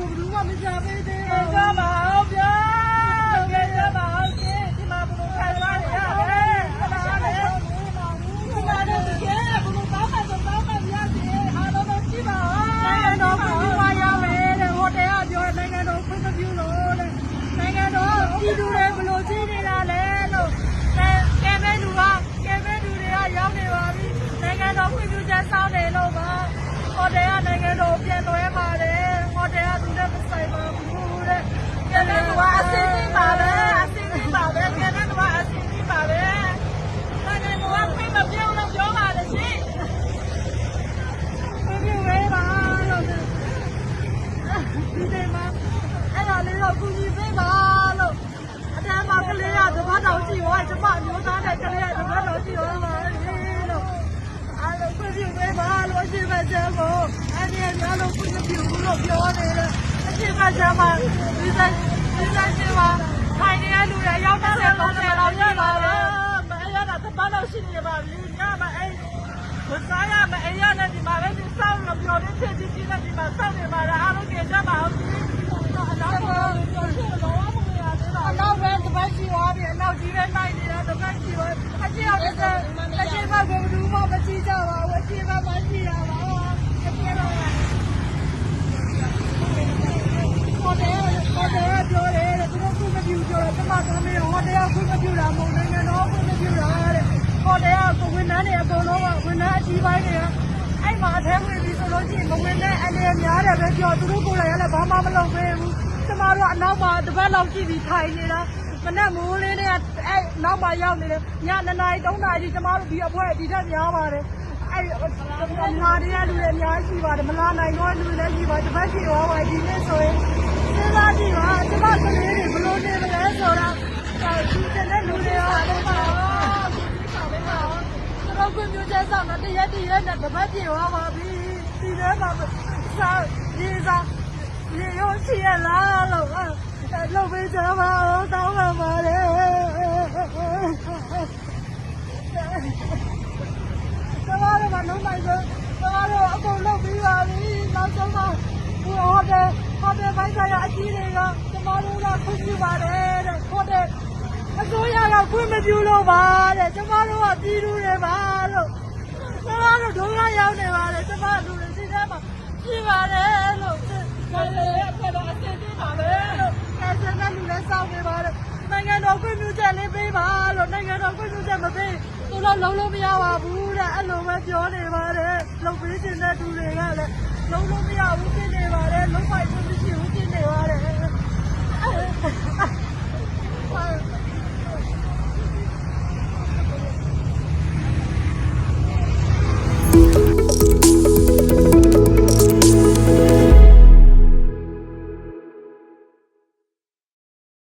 ဘက်ကိုဘယ်သူမှမချပေးသေး ကဲ ဘူး ကြပါအောင်ဗျာကဲကြပါအောင်ရှင်ဒီမှာဘုံခံသွားနေရတယ်အဲ့ဒါလေဒီမှာတော့တကယ်ဘုံကောင်းမှဆိုကောင်းမှရစီအားလုံးတော့ရှိပါအောင် နိုင်ငံတော်ခွင့်ပြုပါရမယ်တဲ့ဟိုတယ်ကပြောနိုင်ငံတော်ခွင့်မပြုလို့တဲ့နိုင်ငံတော်ပြည်သူတွေဘယ်လိုကြည့်နေတာလဲလို့ကဲကဲမဲလူကကဲမဲလူတွေကရောက်နေပါပြီနိုင်ငံတော်ခွင့်ပြုချက်စောင်းတယ်လို့ပါဟိုတယ်ကနိုင်ငံတော်ပြန်လွှဲပါတယ်ဟိုတယ်ကသူနဲ့မဆိုင်ပါဘူးတဲ့ ကဲလည်းကအစင်းကြီးပါပဲအစင်းကြီးပါပဲကဲလည်းကအစင်းကြီးပါပဲနိုင်ငံတော်ကဖိမပြောင်းလို့ပြောပါလေရှင် ခွင့်ပြုဝဲပါလို့ ဒီနေ့မှာအဲ့ဒါလေးတော့ကူညီပေးပါလို့အတန်းမှာကလေးကတပတ်တော်ကြည့်ဟောကျမမျိုးသားတဲ့ကလေးကတပတ်တော်ကြည့်ဟောပါလို့အားလုံးခွင့်ပြုဝဲပါလို့အရှိမချမ်းကိုအဲ့ဒီများလုံးခွင့်ပြုဘူးလို့ပြောနေတယ်အရှိမချမ်းမှာဒီဆိုင်ဒီဆိုင်စီမှာထိုင်နေတဲ့လူတွေရောက်တဲ့30လောက်ရှိပါပါတပဲယ်မအေးရတာတပတ်တော့ရှိနေပါပြီညမအေးဘုရားရမအေးရနဲ့ဒီမှာလည်း ဒီစောင်းလို့ပြောနေချစ်ချစ်ချင်းနဲ့ဒီမှာစောင်းနေပါလားအားလုံးကြကြပါအောင်ဒီတော့အနောက်ကတော့ပြောချင်တော့မမရသေးပါအနောက်ပဲတပတ်ရှိသွားပြီအနောက်ကြီးပဲနိုင်နေတာတပတ်ရှိသွားအကျအောင်တစ်ဆက်အကျဘကဘူးမှမကြည့်ကြပါဘူးအကျဘမရှိရပါဘူးအကျတော့ဟိုတယ်ဟိုတယ်ပြောတယ်သူတို့ခုမပြူပြောတယ်ကျမကမေးဟိုတယ်ခုမပြူတာမဟုတ်နိုင်ငံတော်ခုမပြူတာတဲ့ဟိုတယ်ကဝန်ထမ်းတွေအကုန်လုံးကဝန်ထမ်းအကြီးပိုင်းတွေကအဲ့မှာအထဲဝင်ပြီးဆို လို့ရှိရင်မဝင်တဲ့အနေနဲ့များတယ်ပဲပြောသူတို့ကိုယ်တိုင်ကလည်းဘာမှမလုပ်ပေးဘူးကျမတို့အနောက်မှာတပတ်လောက်ကြည့်ပြီးထိုင်နေတာမနဲ့မိုးလေးနဲ့အဲ့နောက်မှာရောက်နေတယ်ည2နာရီ3နာရီကျမတို့ဒီအဖွဲဒီထက်များပါတယ်အဲ့မလာတဲ့လူတွေအများကြီးပါတယ်မလာနိုင်တော့လူတွေလည်းရှိပါတပတ်ရှိသွားပါဒီနေ့ဆိုရင်စဉ်းစားကြည့်ပါကျမကလေးတွေဘလို့နေမလဲဆိုတာဒီတဲ့လူတွေအားလုံးပါတော့ကွန်ပျူတာဆောင်တော့တရက်တရက်နဲ့တပတ်ပြေသွားပါပြီ ဒီထဲမှာစာရေးစာရေရောရှိရလားလို့လုပ်ပေးကြပါဦးတောင်းပါပါတယ်ကျမတို့ကလုံးလိုက်ဆိုကျမတို့အကုန်လုပ်ပြီးပါပြီနောက်ဆုံးမှဟိုဟိုတယ်ဟိုတယ်ပိုင်းဆိုင်ရာအကြီးတွေကကျမတို့ကခွင့်ပြုပါတယ်တဲ့ဟိုတယ်အစိုးရကခွင့်မပြုလို့ပါတဲ့ကျမတို့ကပြည်သူတွေပါလို့ကျမတို့ဒုက္ခရောက်နေပါတယ်ကျမတို့ လူတွေဒီထဲမှာရှိပါတယ်လို့ကဲလည်းအဲ့ဒါအစင်းကြီးပါပဲလို့အဲဆန္ဒလူလည်းစောင့်နေပါတယ်နိုင်ငံတော်ခွင့်ပြုချက်လေးပေးပါလို့နိုင်ငံတော်ခွင့်ပြုချက်မပေးသူတို့လုံးလုံးမရပါဘူးတဲ့အဲ့လိုပဲပြောနေပါတယ်လုံပေးခြင်းတဲ့သူတွေကလည်းလုံးလုံးမရဘူးဖြစ်နေပါတယ်လုံးမ